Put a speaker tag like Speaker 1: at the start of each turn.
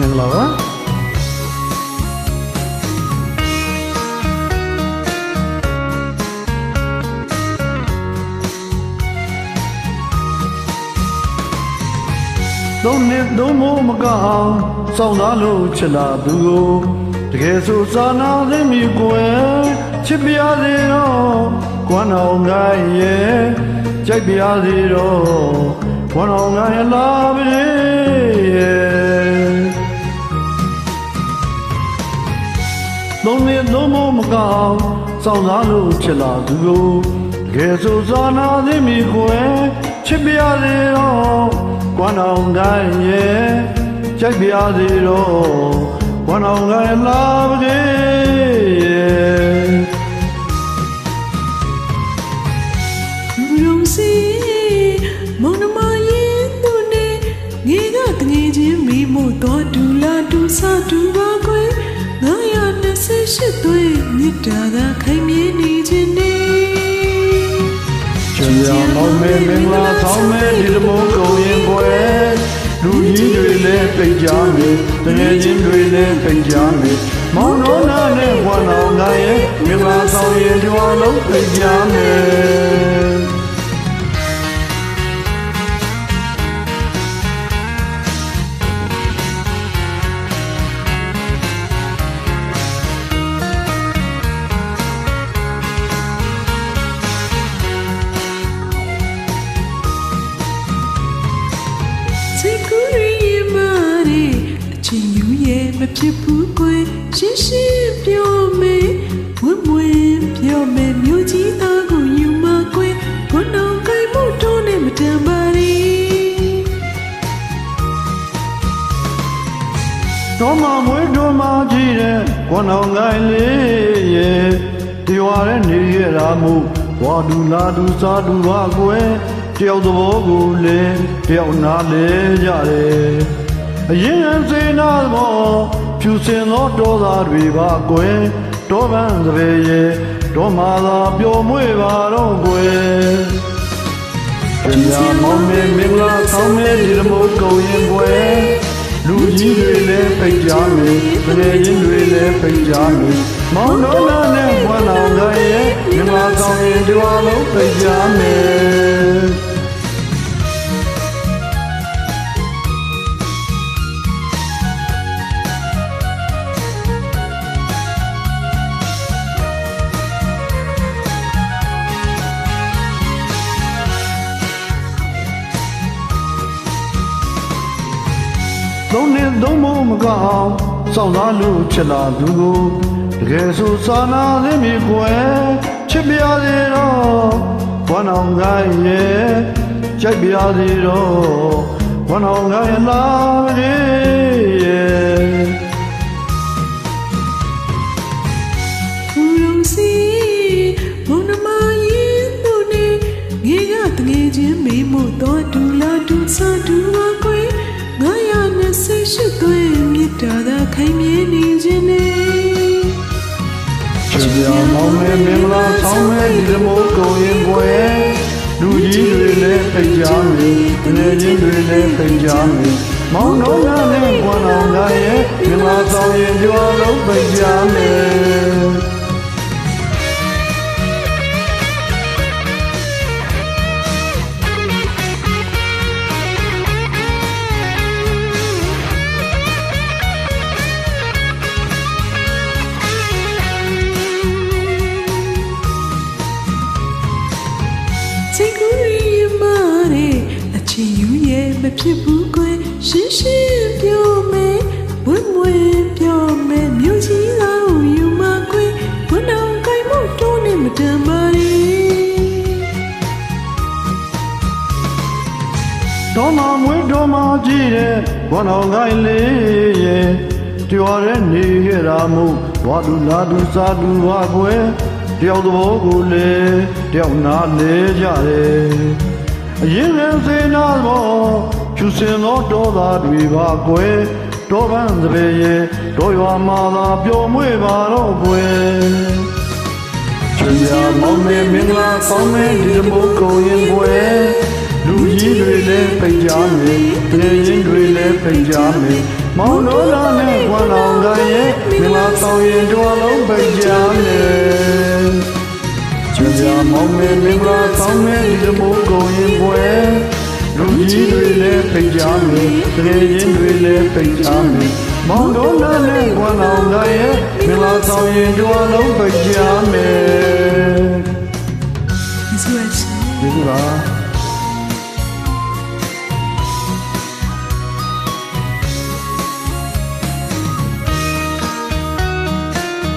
Speaker 1: မင်္ဂလာပါသုံးနှစ်သုံးမိုးမကအောင်စောင့်သားလို့ချစ်လာသူကိုတကယ်ဆိုစာနာသိမီကွယ်ချစ်ပြရစေတော့ကွမ်းအောင်ငိုင်းရဲ့ကြိုက်ပြရစေတော့ကွမ်းအောင်ငိုင်းလာပြီ ရဲ့သုံးနှစ်သုံးမိုးမကောင်းစောင့်စားလို့ချစ်လာသူကိုတကယ်ဆိုစာနာသိမိခွဲချစ်ပြရစေတော့ကွမ်းအောင်တိုင်းရဲ့ကြိုက်ပြရစေတော့ကွမ်းအောင်ကိုင်းလာပါစေရဲ့
Speaker 2: ရုံစီမုံနမရင်သူနေငေကတငယ်ချင်းမိမို့တော့ဒူလာဒူဆာဒူပါ ကွယ်928သွေးမြစ်တာကခိုင်မြဲနေခြင်းနေ
Speaker 1: ချင်ရမောင်မဲမင်္ဂလာဆောင်မဲဒီလိုမို့ကုန်ရင်ကွယ်လူကြီးတွေလည်းပိတ်ကြမယ်တကယ်ချင်းတွေလည်းပိတ်ကြမယ်မောင်တော်နာနဲ့ဝမ်းတော်ငါရဲ့မင်္ဂလာဆောင်ရင်ဒီဝါလုံးပိတ်ကြမယ်
Speaker 2: ဖြစ်ဘူးကွယ်ရှင်းရှင်းပြောမယ်ဝွင့်ဝွင့်ပြောမယ်မြို့ကြီးသားကိုယူမကွယ်ဘုံတော်ကိုင်မှုတော့နဲ့မတန်ပါရီ
Speaker 1: တော်မမွေးတော်မကြီးတဲ့ခွန်အောင်ကိုင်းလေးရဲ့ဒီဝါရဲ့နေရတာမို့ဝါဒူလာဒူစာဒူပါကွယ်တယောက်သဘောကိုလေတယောက်နာလေကြတယ် အရင်အစေနာဘောဖြူစင်သောတော်သားတွေပါကွယ်တော်ပန်းသပေရဲ့တော်မာသာပျော်မွေ့ပါတော့ကွယ်ပြညာမောင်မေမင်္ဂလာဆောင်မဲဒီလိုမို့ကုန်ရင်ကွယ်လူကြီးတွေလည်းပိတ်ကြမယ်တကယ်ချင်းတွေလည်းပိတ်ကြမယ်မောင်တော်နာနဲ့ဘွားလောင်ကရဲ့မင်္ဂလာဆောင်ရင်ဒီဝါလုံးပိတ်ကြမယ် သုံးနှစ်သုံးမိုးမကအောင်စောင့်သားလို့ချစ်လာသူကိုတကယ်ဆိုစာနာသိမိကွယ်ချစ်ပြရစေတော့ဘွားနောင်ကိုင်းရဲ့ကြိုက်ပြရစေတော့ဘွားနောင်ကိုင်းလာပါစေရဲ့
Speaker 2: ဘူရုံစီမုံနမရင်သူနေငေကတငယ်ချင်းမိမို့တော့ဒူ မြစ်တာကခိုင်မြဲနေခြင်းနေ
Speaker 1: ချစ်ပြမောင်မဲမင်္ဂလာဆောင်မဲဒီလိုမို့ကုန်ရင်ကွယ်လူကြီးတွေလည်းပိတ်ကြမယ်တကယ်ချင်းတွေလည်းပိတ်ကြမယ်မောင်တော်နာနဲ့ဘွားနောင်ကရဲ့မင်္ဂလာဆောင်ရင်ကြွားလုံးပိတ်ကြမယ်
Speaker 2: စိတ်ကူးရီမာရဲအချင်းယူရဲ့မဖြစ်ဘူးကွယ်ရှင်းရှင်းပြောမယ်ဝွင့်ဝွင့်ပြောမယ်မြို့ကြီးသားကိုယူမကွယ်ဘုံတော်ကိုင်မှုတော့နဲ့မတန်ပါရီ
Speaker 1: တော်မမွေးတော်မကြီးတဲ့ဘွားတော်ကိုင်းလေးရဲ့ပြော်တဲ့နေရတာမို့ဘွားသူလာသူစားသူပါကွယ် တယောက်သဘောကိုလေတယောက်နာလေကြတယ်အရင်ကစေနာဘောဖြူစင်သောတော်သားတွေပါကွယ်တော်ပန်းသပေရဲ့တော်ရွာမှာသာပျော်မွေ့ပါတော့ကွယ်ချင်ရမောင်မေမင်္ဂလာဆောင်မဲဒီလိုမို့ကုန်ရင်ကွယ်လူကြီးတွေလည်းပိတ်ကြမယ်တကယ်ချင်းတွေလည်းပိတ်ကြမယ်မောင်တို့လာနဲ့ကွမ်းတော်ကရဲ့မင်္ဂလာဆောင်ရင်တို့လုံးပိတ်ကြမယ်ချွေပြ မောင်မေမင်္ဂလာဆောင်မဲ့ဒီလိုမိုးကုန်ရင်ပွဲလူကြီးတွေလည်းပိတ်ကြမယ်တကယ်ချင်းတွေလည်းပိတ်ကြမယ်မောင်တို့လာနဲ့ကွမ်းတော်ကရဲ့မင်္ဂလာဆောင်ရင်တို့လုံးပိတ်ကြမယ်
Speaker 2: ဒီဆိုရချင်း
Speaker 1: ဒီလိုလား